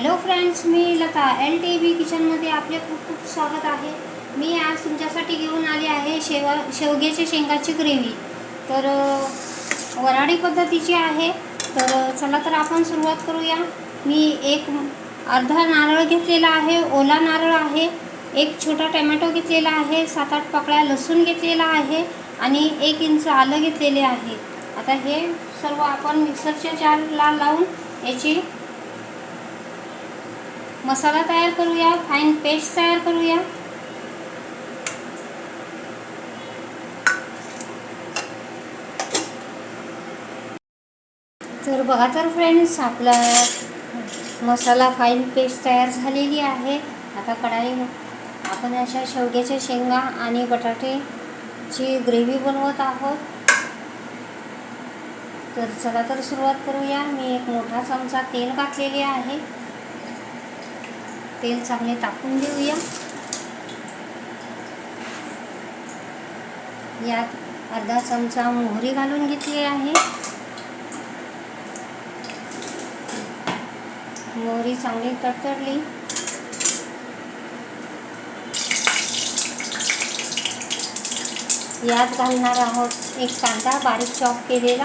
Hello friends मी Lata L T V किचनमध्ये आपले खूप खूप स्वागत आहे. मी आज तुमच्यासाठी घेऊन आली आहे शेवा शेवग्याच्या शेंगाची ग्रेव्ही. तर वराडी वऱ्हाडी पद्धतीची आहे. तर चला तर आपण सुरुवात करूया. मी एक अर्धा नारळ घेतलेला आहे ओला नारळ आहे एक छोटा टमॅटो घेतलेला आहे सात आठ पाकळ्या लसूण घेतलेला आहे आणि एक इंच आलं घेतलेले आहे. आता हे सर्व आपण मिक्सरच्या जारला लावून याची मसाला तयार करूया फाईन पेस्ट तयार करूया. तर बघा तर फ्रेंड्स आपला मसाला फाईन पेस्ट तयार झालेली आहे. आता कढाई आपण अशा शेवग्याच्या शेंगा आणि बटाटेची ग्रेव्ही बनवत आहोत. तर चला तर सुरुवात करूया. मी एक मोठा चमचा तेल घातलेले आहे. तेल चांगले टाकून देऊया यात अर्धा चमचा मोहरी घालून घेतली आहे. मोहरी चांगली तडतडली. यात घालणार आहोत एक कांदा बारीक चॉप केलेला.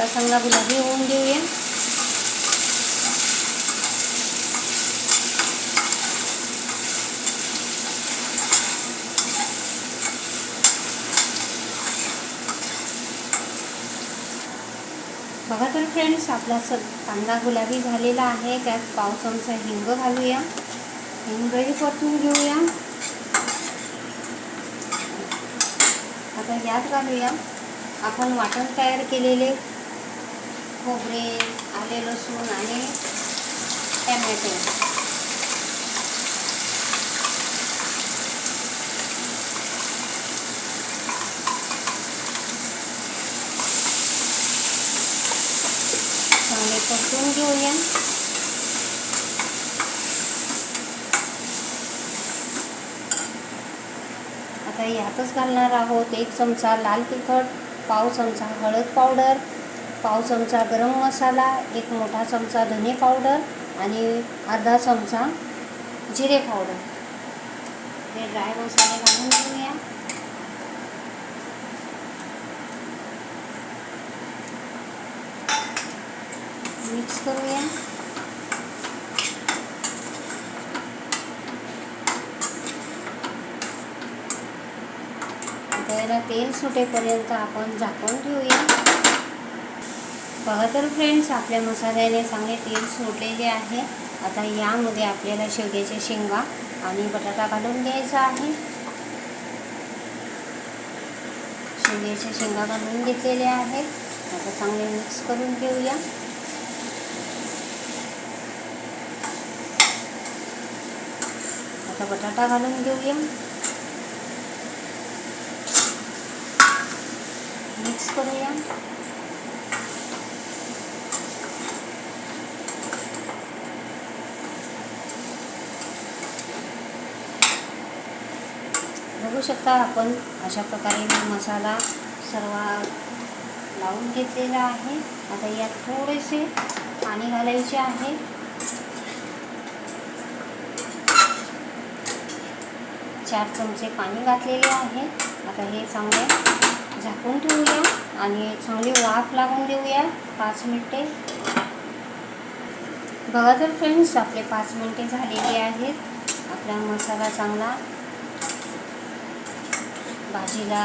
कांदा चांगला गुलाबी होऊन देऊया बघा तर फ्रेंड्स आपला स कांदा गुलाबी झालेला आहे. त्यात पाव चमचा हिंग घालूया. हिंगही परतून घेऊया. आता यात घालूया. आपण वाटण तयार केलेले खोबरे आले लसूण आणि टॅमॅटो. चांगले परतून घेऊया. आता यातच घालणार आहोत एक चमचा लाल तिखट पाव चमचा हळद पावडर. पाव चमचा गरम मसाला एक मोठा चमचा धने पावडर आणि अर्धा चमचा जिरे पावडर. हे ड्राय मसाले घालून घेऊया. मिक्स करूया. त्याला तेल सुटेपर्यंत आपण झाकून ठेवूया. बघा तर फ्रेंड्स आपल्या मसाल्याने चांगले तेल सोडलेले आहे. आता यामध्ये आपल्याला शेवग्याच्या शेंगा आणि बटाटा घालून घ्यायचा आहे. शेवग्याच्या शेंगा घालून घेतलेले आहेत. आता चांगले मिक्स करून घेऊया. आता बटाटा घालून घेऊया. मिक्स करूया. बघू शकता. आपण अशा प्रकारे मी मसाला सर्व लावून घेतलेला आहे. आता यात थोडेसे पाणी घालायचे आहे. चार चमचे पाणी घातलेले आहे. आता हे चांगले झाकून ठेवूया आणि चांगली वाफ लागून देऊया पाच मिनटे. बघा तर फ्रेंड्स आपले पाच मिनटे झालेले आहेत. आपला मसाला चांगला भाजीला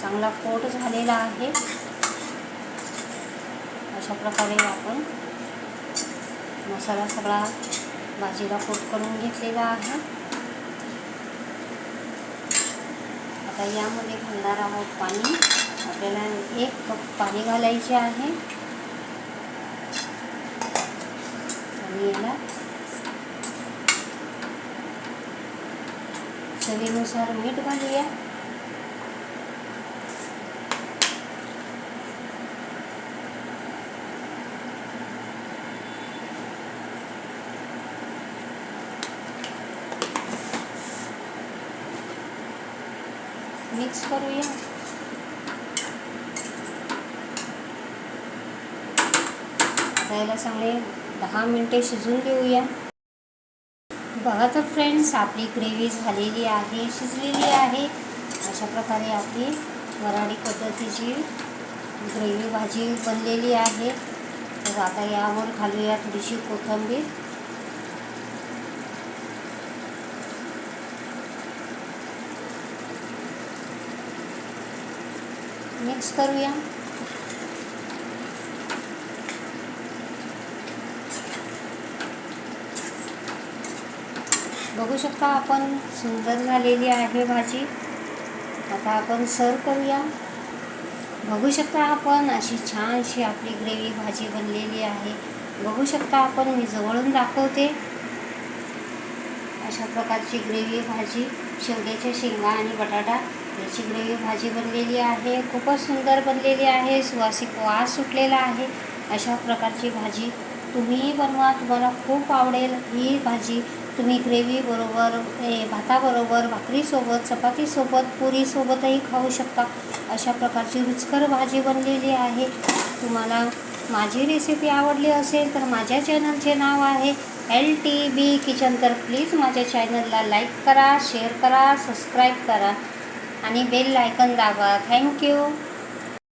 चांगला कोट झालेला आहे. अशा प्रकारे आपण मसाला सगळा भाजीला कोट करून घेतलेला आहे. आता यामध्ये घालणार आहोत पाणी. आपल्याला एक कप पाणी घालायचे आहे. आणि याला सभी अनुसार मीट बन घालिए मिक्स करूँ त्याला चांगले दहा मिनटे शिजन घेऊया बघा तर फ्रेंड्स आपली ग्रेव्ही झालेली आहे शिजलेली आहे. अशा प्रकारे आपली वराडी पद्धतीची ग्रेव्ही भाजी बनलेली आहे. तर आता यावर घालूया थोडीशी कोथिंबीर. मिक्स करूया. बघू शकता आपण सुंदर झालेली आहे भाजी आता आपण सर्व करूया. बघू शकता आपण अशी छानशी आपली ग्रेव्ही भाजी बनलेली आहे. बघू शकता आपण मी जवळून दाखवते. अशा प्रकारची ग्रेव्ही भाजी शेवग्याच्या शेंगा आणि बटाटा याची ग्रेव्ही भाजी बनलेली आहे. खूपच सुंदर बनलेली आहे. सुवासिक वास सुटलेला आहे. अशा प्रकारची भाजी तुम्हीही बनवा. तुम्हाला खूप आवडेल ही भाजी. तुम्ही ग्रेव्हीबरोबर भाताबरोबर भाकरीसोबत चपातीसोबत पुरीसोबतही खाऊ शकता. अशा प्रकारची रुचकर भाजी बनलेली आहे. तुम्हाला माझी रेसिपी आवडली असेल तर माझ्या चॅनलचे नाव आहे एल टी बी किचन तर प्लीज माझ्या चॅनलला लाईक करा शेअर करा सबस्क्राईब करा आणि बेल आयकन दाबा. थँक्यू